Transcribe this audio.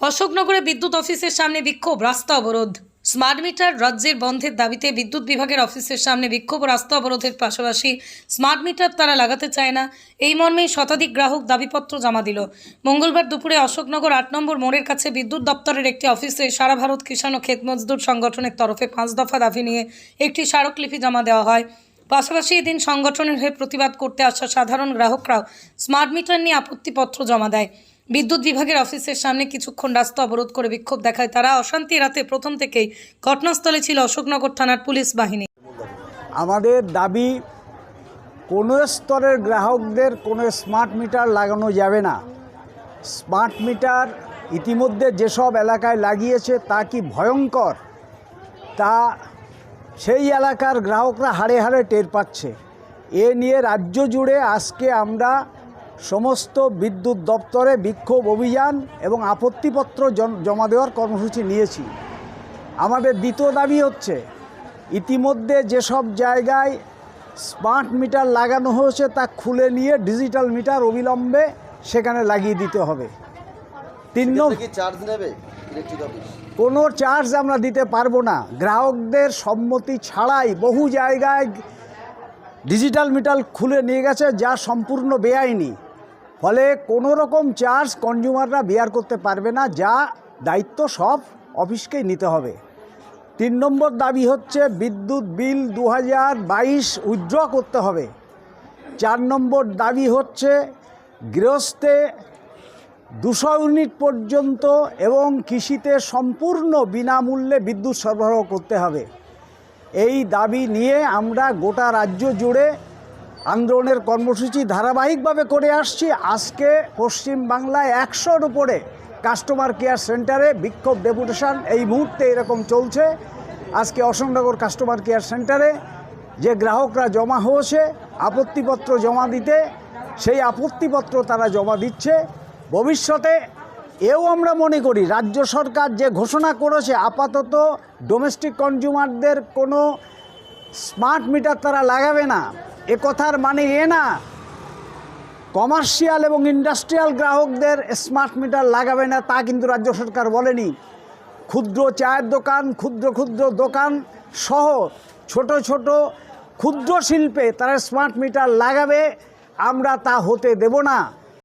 অশোকনগরে বিদ্যুৎ অফিসের সামনে বিক্ষোভ, রাস্তা অবরোধ। স্মার্ট মিটার রাজ্যের বন্ধের দাবিতে বিদ্যুৎ বিভাগের অফিসের সামনে বিক্ষোভ রাস্তা অবরোধের পাশাপাশি স্মার্ট মিটার তারা লাগাতে চায় না। এই মর্মেই শতাধিক গ্রাহক দাবিপত্র জমা দিল। মঙ্গলবার দুপুরে অশোকনগর আট নম্বর মোড়ের কাছে বিদ্যুৎ দপ্তরের একটি অফিসে সারা ভারত কিষাণ ও ক্ষেত মজদুর সংগঠনের তরফে পাঁচ দফা দাবি নিয়ে একটি স্মারকলিপি জমা দেওয়া হয়। পাশাপাশি এদিন সংগঠনের হয়ে প্রতিবাদ করতে আসা সাধারণ গ্রাহকরাও স্মার্ট মিটার নিয়ে আপত্তিপত্র জমা দেয়। বিদ্যুৎ বিভাগের অফিসের সামনে কিছুক্ষণ রাস্তা অবরোধ করে বিক্ষোভ দেখায় তারা। অশান্তি রাতে প্রথম থেকেই ঘটনাস্থলে ছিল অশোকনগর থানার পুলিশ বাহিনী। আমাদের দাবি, কোনো স্তরের গ্রাহকদের কোনো স্মার্ট মিটার লাগানো যাবে না। স্মার্ট মিটার ইতিমধ্যে যেসব এলাকায় লাগিয়েছে তা কি ভয়ঙ্কর? তা সেই এলাকার গ্রাহকরা হাড়ে হাড়ে টের পাচ্ছে। এ নিয়ে রাজ্য জুড়ে আজকে আমরা সমস্ত বিদ্যুৎ দপ্তরে বিক্ষোভ অভিযান এবং আপত্তিপত্র জমা দেওয়ার কর্মসূচি নিয়েছি। আমাদের দ্বিতীয় দাবি হচ্ছে ইতিমধ্যে যেসব জায়গায় স্মার্ট মিটার লাগানো হয়েছে তা খুলে নিয়ে ডিজিটাল মিটার অবিলম্বে সেখানে লাগিয়ে দিতে হবে। তিন চার্জ নেবে কোনো চার্জ আমরা দিতে পারব না। গ্রাহকদের সম্মতি ছাড়াই বহু জায়গায় ডিজিটাল মিটার খুলে নিয়ে গেছে যা সম্পূর্ণ বেআইনি। ফলে কোনো রকম চার্জ কনজিউমাররা বিয়ার করতে পারবে না, যা দায়িত্ব সব অফিসকেই নিতে হবে। তিন নম্বর দাবি হচ্ছে বিদ্যুৎ বিল দু হাজার বাইশ উইথড্র করতে হবে। চার নম্বর দাবি হচ্ছে গৃহস্থে দুশো ইউনিট পর্যন্ত এবং কৃষিতে সম্পূর্ণ বিনামূল্যে বিদ্যুৎ সরবরাহ করতে হবে। এই দাবি নিয়ে আমরা গোটা রাজ্য জুড়ে আন্দোলনের কর্মসূচি ধারাবাহিকভাবে করে আসছি। আজকে পশ্চিম বাংলায় একশোর উপরে কাস্টমার কেয়ার সেন্টারে বিক্ষোভ ডেপুটেশন এই মুহূর্তে এরকম চলছে। আজকে অশোকনগর কাস্টমার কেয়ার সেন্টারে যে গ্রাহকরা জমা হয়েছে, আপত্তিপত্র জমা দিতে, সেই আপত্তিপত্র তারা জমা দিচ্ছে। ভবিষ্যতে এও আমরা মনে করি, রাজ্য সরকার যে ঘোষণা করেছে, আপাতত ডোমেস্টিক কনজিউমারদের কোনো স্মার্ট মিটার তারা লাগাবে না। এ কথার মানে এ না। কমার্শিয়াল এবং ইন্ডাস্ট্রিয়াল গ্রাহকদের স্মার্ট মিটার লাগাবে না তা কিন্তু রাজ্য সরকার বলেনি। ক্ষুদ্র চায়ের দোকান, ক্ষুদ্র ক্ষুদ্র দোকান সহ ছোট ছোট ক্ষুদ্র শিল্পে তারা স্মার্ট মিটার লাগাবে, আমরা তা হতে দেব না।